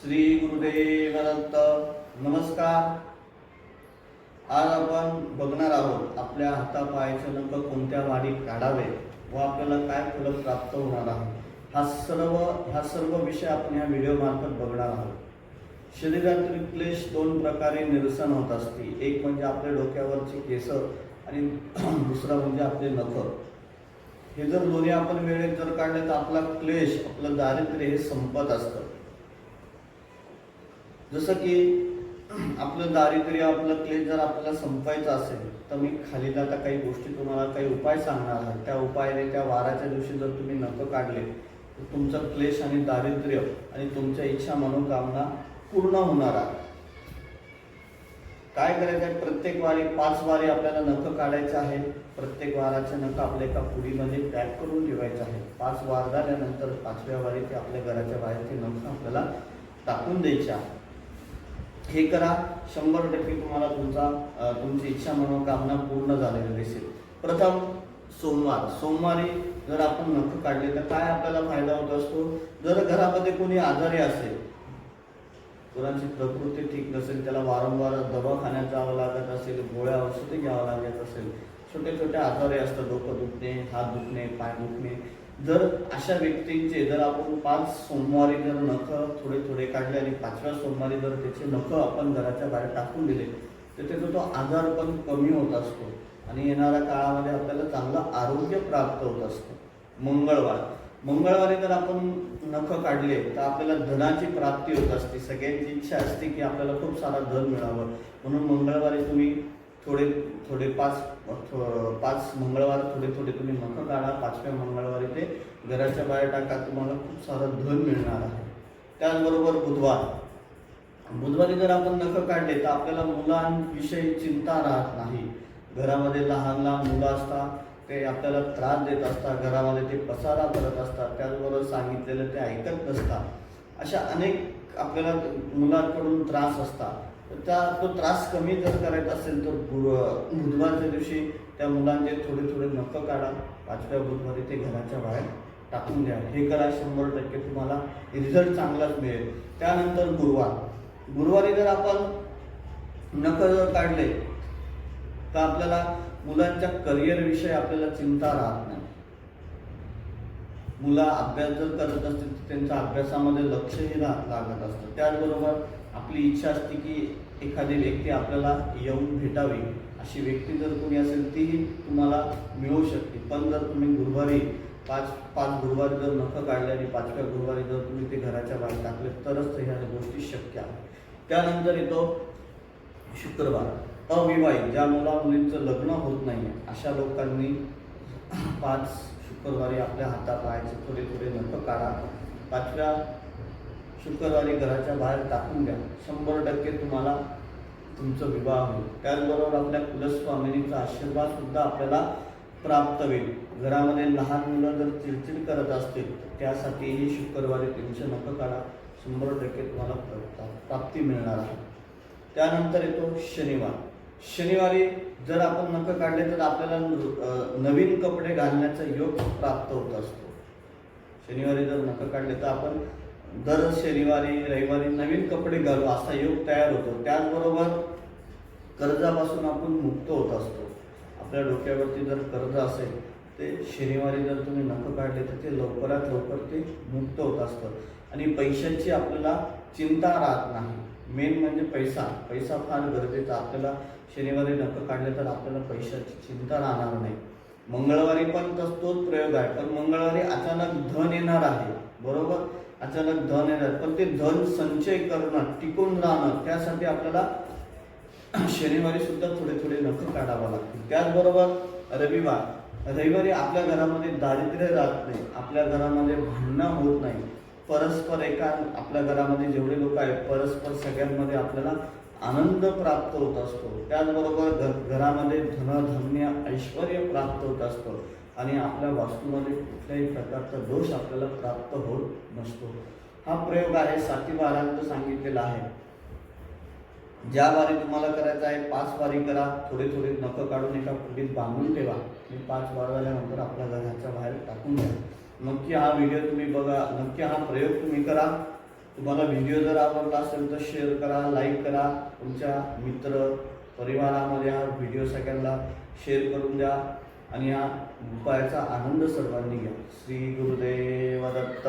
श्री गुरुदेव दत्त नमस्कार. आज आपण बघणार आहोत आपल्या हातापायाचे नख कोणत्या वाढीत काढावे व आपल्याला काय फलक प्राप्त होणार आहे हा सर्व हा सर्व विषय आपण या व्हिडिओ मार्फत बघणार आहोत. शरीरातील क्लेश दोन प्रकारे निरसन होत असते. एक म्हणजे आपल्या डोक्यावरची केस आणि दुसरा म्हणजे आपले नख. हे जर दोन्ही आपण वेळेत जर काढले तर आपला क्लेश आपलं दारिद्र्य हे संपत असतं. जसं की आपलं दारिद्र्य आपलं क्लेश जर आपल्याला संपवायचं असेल तर मी खाली आता काही गोष्टी तुम्हाला काही उपाय सांगणार आहे. त्या उपायाने त्या वाराच्या दिवशी जर तुम्ही नख काढले तर तुमचं क्लेश आणि दारिद्र्य आणि तुमच्या इच्छा मनोकामना पूर्ण होणार आहे. काय करायचं आहे? प्रत्येक वारी पाच वारी आपल्याला नख काढायचे आहे. प्रत्येक वाराचे नख आपल्या एका पुडीमध्ये पॅक करून ठेवायचे आहे. पाच वार झाल्यानंतर पाचव्या वारी ते आपल्या घराच्या बाहेर ते नख आपल्याला टाकून द्यायचे आहे. हे करा. शंभर टक्के तुम्हाला तुमचा तुमची इच्छा मनोकामना पूर्ण झालेली दिसेल. प्रथम सोमवार. सोमवारी जर आपण नख काढले तर काय आपल्याला फायदा होत असतो? जर घरामध्ये कोणी आजारी असेल कोणाची प्रकृती ठीक नसेल त्याला वारंवार दवाखान्यात जावं लागत असेल गोळ्या औषधे घ्यावं लागत असेल छोटे छोटे आजारी असतात डोकं दुखणे हात दुखणे पाय दुखणे जर अशा व्यक्तींचे जर आपण पाच सोमवारी जर नख थोडे थोडे काढले आणि पाचव्या सोमवारी जर त्याचे नख आपण घराच्या बाहेर टाकून दिले तर त्याचा तो आजार पण कमी होत असतो. आणि येणाऱ्या काळामध्ये आपल्याला चांगलं आरोग्य प्राप्त होत असतं. मंगळवार. मंगळवारी जर आपण नख काढले तर आपल्याला धनाची प्राप्ती होत असते. सगळ्यांची इच्छा असते की आपल्याला खूप सारा धन मिळावं. म्हणून मंगळवारी तुम्ही थोडे थोडे पाच थो- पाच मंगळवार थोडे थोडे तुम्ही नख काढा. पाचव्या मंगळवारी ते घराच्या बाहेर टाका. तुम्हाला खूप सारं धन मिळणार आहे. त्याचबरोबर बुधवार. बुधवारी जर आपण नख काढले तर आपल्याला मुलांविषयी चिंता राहत नाही. घरामध्ये लहान लहान मुलं असतात ते आपल्याला त्रास देत असतात. घरामध्ये ते पसारा करत असतात. त्याचबरोबर सांगितलेलं ते ऐकत नसतात. अशा अनेक आपल्याला मुलांकडून त्रास असतात. त्या तो त्रास कमी जर करायचा असेल तर गुरु बुधवारच्या दिवशी त्या मुलांचे थोडे थोडे नख काढा. पाचव्या बुधवारी ते घराच्या बाहेर टाकून द्या. हे करा शंभर टक्के तुम्हाला रिझल्ट चांगलाच मिळेल. त्यानंतर गुरुवार. गुरुवारी जर आपण नख जर काढले तर आपल्याला मुलांच्या करिअर विषयी आपल्याला चिंता राहत नाही. मुलं अभ्यास जर करत असतील तर त्यांचा अभ्यासामध्ये लक्षही ला लागत असतं. त्याचबरोबर आपली इच्छा असते की एखादी व्यक्ती आपल्याला येऊन भेटावी. अशी व्यक्ती जर कोणी असेल तीही तुम्हाला मिळू शकते. पण जर तुम्ही गुरुवारी पाच पाच गुरुवारी जर नखं काढले आणि पाचव्या गुरुवारी जर तुम्ही ते घराच्या बाहेर टाकले तरच ह्या गोष्टी शक्य आहेत. त्यानंतर येतो शुक्रवार. अविवाहित ज्या मुला मुलींचं लग्न होत नाही अशा लोकांनी पाच शुक्रवारी आपल्या हातापायाचे थोडे थोडे नख काढा. पाचव्या शुक्रवारी घराच्या बाहेर टाकून द्या. शंभर टक्के तुम्हाला तुमचं विवाह होईल. त्याचबरोबर आपल्या कुलस्वामिनीचा आशीर्वाद सुद्धा आपल्याला प्राप्त होईल. घरामध्ये लहान मुलं जर चिडचिड करत असतील त्यासाठीही शुक्रवारी टेन्शन नख काढा. शंभर टक्के तुम्हाला प्राप्ती मिळणार आहे. त्यानंतर येतो शनिवार. शनिवारी जर आपण नख काढले तर आपल्याला नवीन कपडे घालण्याचा योग प्राप्त होत असतो. शनिवारी जर नख काढले तर आपण दर शनिवारी रविवारी नवीन कपडे घालू असा योग तयार होतो. त्याचबरोबर कर्जापासून आपण मुक्त होत असतो. आपल्या डोक्यावरती जर कर्ज असेल ते शनिवारी जर तुम्ही नख काढले तर ते लवकरात लवकर ते मुक्त होत असतं. आणि पैशांची आपल्याला चिंता राहत नाही. मेन म्हणजे पैसा. पैसा फार गरजेचा. आपल्याला शनिवारी नख काढले तर आपल्याला पैशाची चिंता राहणार नाही. मंगळवारी पण तस तोच प्रयोग आहे. पण मंगळवारी अचानक धन येणार आहे. बरोबर? अचानक धन येणार. पण ते धन संचय करणं टिकून राहणं त्यासाठी आपल्याला शनिवारी सुद्धा थोडे थोडे नखं काढावं लागतील. त्याचबरोबर रविवार. रविवारी आपल्या घरामध्ये दारिद्र्य राहत नाही. आपल्या घरामध्ये भांडणं होत नाही. परस्पर एका आपल्या घरामध्ये जेवढे लोक आहेत परस्पर सगळ्यांमध्ये आपल्याला आनंद प्राप्त होत असतो. त्याचबरोबर घर घरामध्ये धनधान्य ऐश्वर प्राप्त होत असतं. आणि आपल्या वास्तूमध्ये कुठल्याही प्रकारचा दोष आपल्याला प्राप्त होत नसतो. हा प्रयोग आहे साती वारांत सांगितलेला आहे. ज्या वारी तुम्हाला करायचं आहे पाच वारी करा. थोडे थोडे नख काढून एका कुंडीत बांधून ठेवा. आणि पाच वार झाल्यानंतर आपल्या घराच्या बाहेर टाकून द्या नक्की हा व्हिडिओ तुम्ही बघा नक्की हा प्रयोग तुम्ही करा. तुम्हाला व्हिडिओ जर आवडला असेल तर शेअर करा लाईक करा. तुमच्या मित्र परिवारामध्ये हा व्हिडिओ सगळ्यांना शेअर करून द्या आणि या उपायाचा आनंद सर्वांनी घ्या. श्री गुरुदेव दत्त.